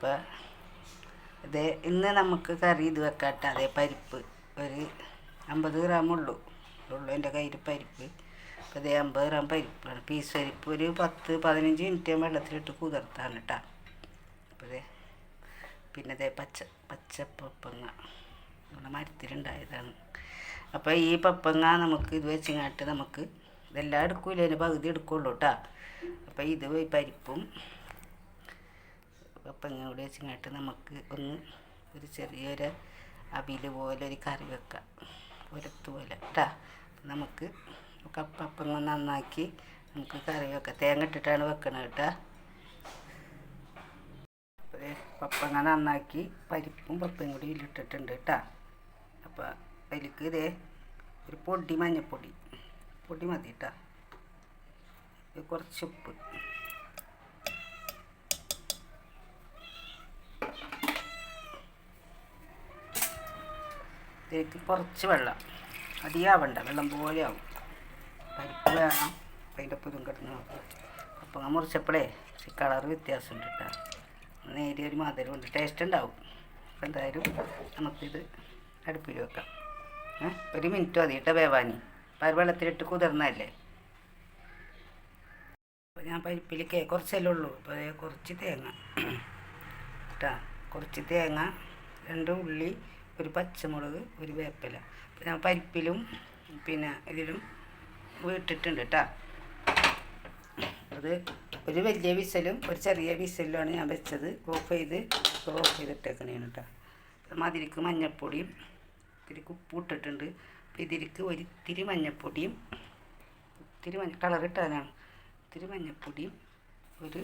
അപ്പോൾ ഇത് ഇന്ന് നമുക്ക് കറി ഇത് വെക്കാട്ട. അതേ പരിപ്പ്. ഒരു അമ്പത് ഗ്രാം ഉള്ളൂ എന്റെ കയ്യിൽ പരിപ്പ്. അപ്പോൾ ഇതേ അമ്പത് ഗ്രാം പരിപ്പാണ്. പീസ് പരിപ്പ് ഒരു പത്ത് പതിനഞ്ച് മിനിറ്റ് വെള്ളത്തിലിട്ട് കുതിർത്താണ് കേട്ടോ അപ്പോൾ ഇതേ പിന്നെ ഇതേ പച്ച പച്ച പപ്പങ്ങ നമ്മുടെ മരത്തിലുണ്ടായതാണ്. അപ്പോൾ ഈ പപ്പങ്ങ നമുക്ക് ഇത് വെച്ചിങ്ങാട്ട് നമുക്ക് ഇതെല്ലാം എടുക്കൂല? അതിന് പകുതി എടുക്കുള്ളൂ കേട്ടോ അപ്പോൾ ഇത് പരിപ്പും പപ്പങ്ങ കൂടി വെച്ചിങ്ങാട്ട് നമുക്ക് ഒന്ന് ഒരു ചെറിയൊരു അവിൽ പോലെ ഒരു കറി വെക്കാം. ഒരത്ത് പോലെ. കേട്ടോ നമുക്ക് കപ്പ അപ്പം നന്നാക്കി നമുക്ക് കറി വെക്കാം. തേങ്ങ ഇട്ടിട്ടാണ് വെക്കണത് കേട്ടോ പപ്പങ്ങ നന്നാക്കി പരിപ്പും പപ്പയും കൂടി ഇട്ടിട്ടുണ്ട് കേട്ടോ അപ്പോൾ അതിലേക്ക് ഇതേ ഒരു പൊടി മഞ്ഞപ്പൊടി. പൊടി മതി കേട്ടോ കുറച്ച് ഉപ്പ്. ഇതിലേക്ക് കുറച്ച് വെള്ളം. അടിയാവണ്ട വെള്ളം പോലെ ആവും. പരിപ്പ് വേണം. അതിന്റെ പുതും കിടന്ന് അപ്പം മുറിച്ചപ്പോഴേ കളർ വ്യത്യാസമുണ്ട് കേട്ടോ നേരിയ ഒരു മധുരമുണ്ട് ടേസ്റ്റ് ഉണ്ടാവും. അപ്പം എന്തായാലും നമുക്കിത് അടുപ്പിൽ വെക്കാം. ഒരു മിനിറ്റ് മതി കേട്ടോ വേവാനി. പരി വെള്ളത്തിലിട്ട് കുതിർന്നല്ലേ അപ്പോൾ ഞാൻ പരിപ്പിലേക്ക് കുറച്ചല്ലേ ഉള്ളൂ. അപ്പോൾ കുറച്ച് തേങ്ങ. കേട്ടോ കുറച്ച് തേങ്ങ രണ്ട് ഉള്ളി ഒരു പച്ചമുളക് ഒരു വേപ്പില. ഞാൻ പരിപ്പിലും പിന്നെ ഇതിലും വീട്ടിട്ടുണ്ട് കേട്ടോ അത് ഒരു വലിയ വിസലും ഒരു ചെറിയ വിസലിലാണ് ഞാൻ വെച്ചത്. ഓഫ് ചെയ്ത് ഓഫ് ചെയ്തിട്ടേക്കണേണ് കേട്ടോ മതിരിക്ക് മഞ്ഞൾപ്പൊടിയും ഇത്തിരി അപ്പം ഇതിലേക്ക് ഒരു ഇത്തിരി മഞ്ഞൾപ്പൊടിയും ഇത്തിരി മഞ്ഞ കളർ ഇട്ടാനാണ് ഇത്തിരി മഞ്ഞൾപ്പൊടിയും ഒരു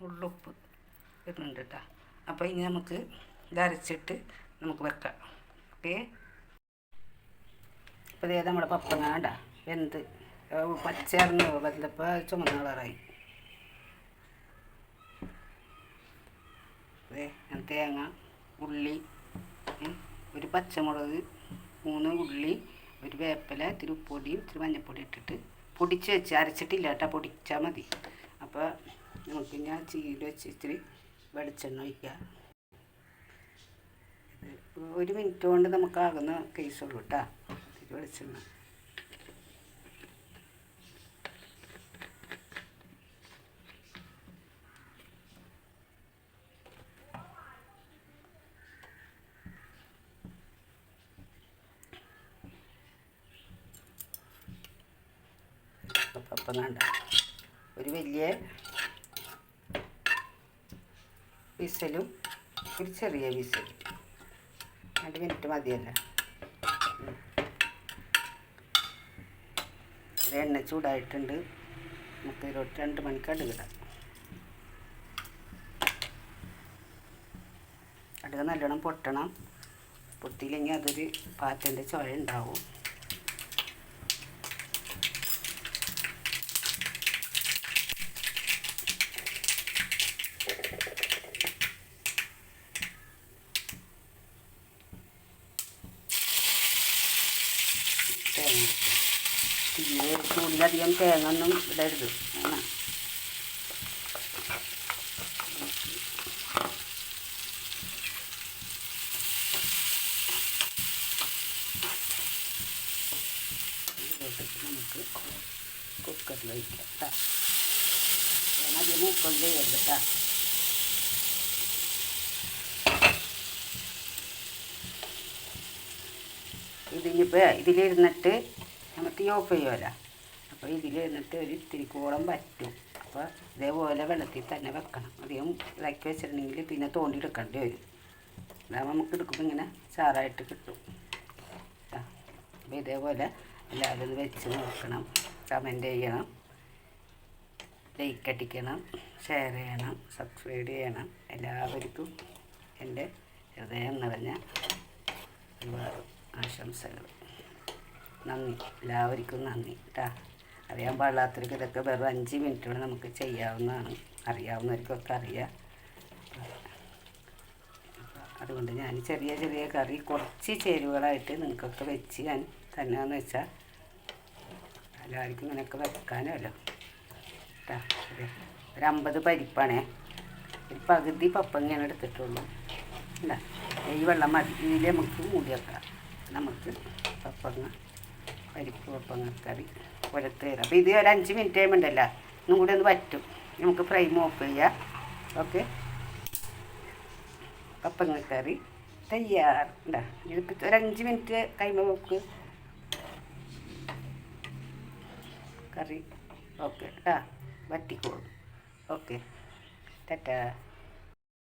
ഉള്ളുപ്പ് ഇടുന്നുണ്ട് കേട്ടോ അപ്പോൾ ഇനി നമുക്ക് ഇത് അരച്ചിട്ട് നമുക്ക് വെക്കാം. ഓക്കെ? അപ്പോൾ ഇതേ നമ്മുടെ പപ്പങ്ങ കണ്ട വെന്ത്. പച്ചയറിഞ്ഞ് വെന്തപ്പോൾ ചുമന്ന കളറായി. തേങ്ങ ഉള്ളി ഒരു പച്ചമുളക് മൂന്ന് ഉള്ളി ഒരു വേപ്പില ഇത്തിരി ഉപ്പൊടിയും ഇത്തിരി മഞ്ഞപ്പൊടി ഇട്ടിട്ട് പൊടിച്ച് വെച്ച് അരച്ചിട്ടില്ല കേട്ടോ പൊടിച്ചാൽ മതി. അപ്പോൾ നമുക്ക് ഞാൻ ചീര വെച്ച് ഇത്തിരി വെളിച്ചെണ്ണ ഒഴിക്കുക ഒരു മിനിറ്റ് കൊണ്ട് നമുക്കാകുന്ന കേസുള്ളൂ കേട്ടോ വെളിച്ചെണ്ണ. ഒരു വലിയ വിസലും ഒരു ചെറിയ വിസലും. രണ്ട് മിനിറ്റ് മതിയല്ല. എണ്ണ ചൂടായിട്ടുണ്ട്. നമുക്ക് ഇരുപത്തി രണ്ട് മണിക്ക് അടുകിടാം അടുക നല്ലോണം പൊട്ടണം. പൊട്ടിയില്ലെങ്കിൽ അതൊരു പാറ്റന്റെ ചുഴ ഉണ്ടാവും. തേങ്ങ തീരെ ചൂടിലധികം തേങ്ങ ഒന്നും ഇടരുത് അങ്ങനെ ഇതിലോട്ടേക്ക് നമുക്ക് കുക്കറിൽ വയ്ക്കാം കേട്ടോ തേങ്ങ അധികം മൂക്കം ചെയ്യരുത് കേട്ടോ ഇതിനിപ്പോൾ ഇതിലിരുന്നിട്ട് നമ്മൾ തീ ഓഫ് ചെയ്യുമല്ലോ അപ്പോൾ ഇതിലിരുന്നിട്ട് ഒരു കൂടം പറ്റും അപ്പോൾ ഇതേപോലെ വെള്ളത്തിൽ തന്നെ വെക്കണം. അധികം ഇതാക്കി വെച്ചിട്ടുണ്ടെങ്കിൽ പിന്നെ തോണ്ടി എടുക്കേണ്ടി വരും. അതാകുമ്പോൾ നമുക്ക് എടുക്കുമ്പോൾ ഇങ്ങനെ ചാറായിട്ട് കിട്ടും. അപ്പോൾ ഇതേപോലെ എല്ലാവരും വെച്ച് നോക്കണം. കമന്റ് ചെയ്യണം. ലൈക്ക് അടിക്കണം. ഷെയർ ചെയ്യണം. സബ്സ്ക്രൈബ് ചെയ്യണം. എല്ലാവർക്കും എന്റെ ഹൃദയം നിറഞ്ഞ ഒരുപാട് ആശംസകൾ. നന്ദി. എല്ലാവർക്കും നന്ദി. കേട്ടാ അറിയാൻ പാടില്ലാത്തവർക്ക് ഇതൊക്കെ വെറും അഞ്ച് മിനിറ്റ് കൊണ്ട് നമുക്ക് ചെയ്യാവുന്നതാണ്. അറിയാവുന്നവർക്കൊക്കെ അറിയാം. അതുകൊണ്ട് ഞാൻ ചെറിയ ചെറിയ കറി കുറച്ച് ചേരുവകളായിട്ട് നിങ്ങൾക്കൊക്കെ വെച്ച് ഞാൻ തന്നെയാന്ന് വെച്ചാൽ എല്ലാവർക്കും ഇങ്ങനെയൊക്കെ വെക്കാനല്ലോ. ഒരു അമ്പത് പരിപ്പാണേ. ഒരു പകുതി പപ്പങ്ങയാണ് എടുത്തിട്ടുള്ളൂ. അല്ല ഈ വെള്ളം മതി. ഇതിൽ നമുക്ക് മൂടി വെക്കാം. നമുക്ക് പപ്പങ്ങ പരിപ്പ് പപ്പങ്ങ കറി പുരത്ത് തരാം അപ്പോൾ ഇത് ഒരു അഞ്ച് മിനിറ്റ് കഴിയുമ്പോണ്ടല്ലോ ഒന്നും കൂടി ഒന്ന് പറ്റും നമുക്ക് ഫ്രെയിം ഓഫ് ചെയ്യാം. ഓക്കെ പപ്പങ്ങ കറി തയ്യാർ. ഉണ്ടാ ഇതിപ്പോൾ ഒരു അഞ്ച് മിനിറ്റ് കഴിയുമ്പോൾ നമുക്ക് കറി. ഓക്കെ കേട്ടാ വറ്റിക്കോളും. ഓക്കെ ടാറ്റാ.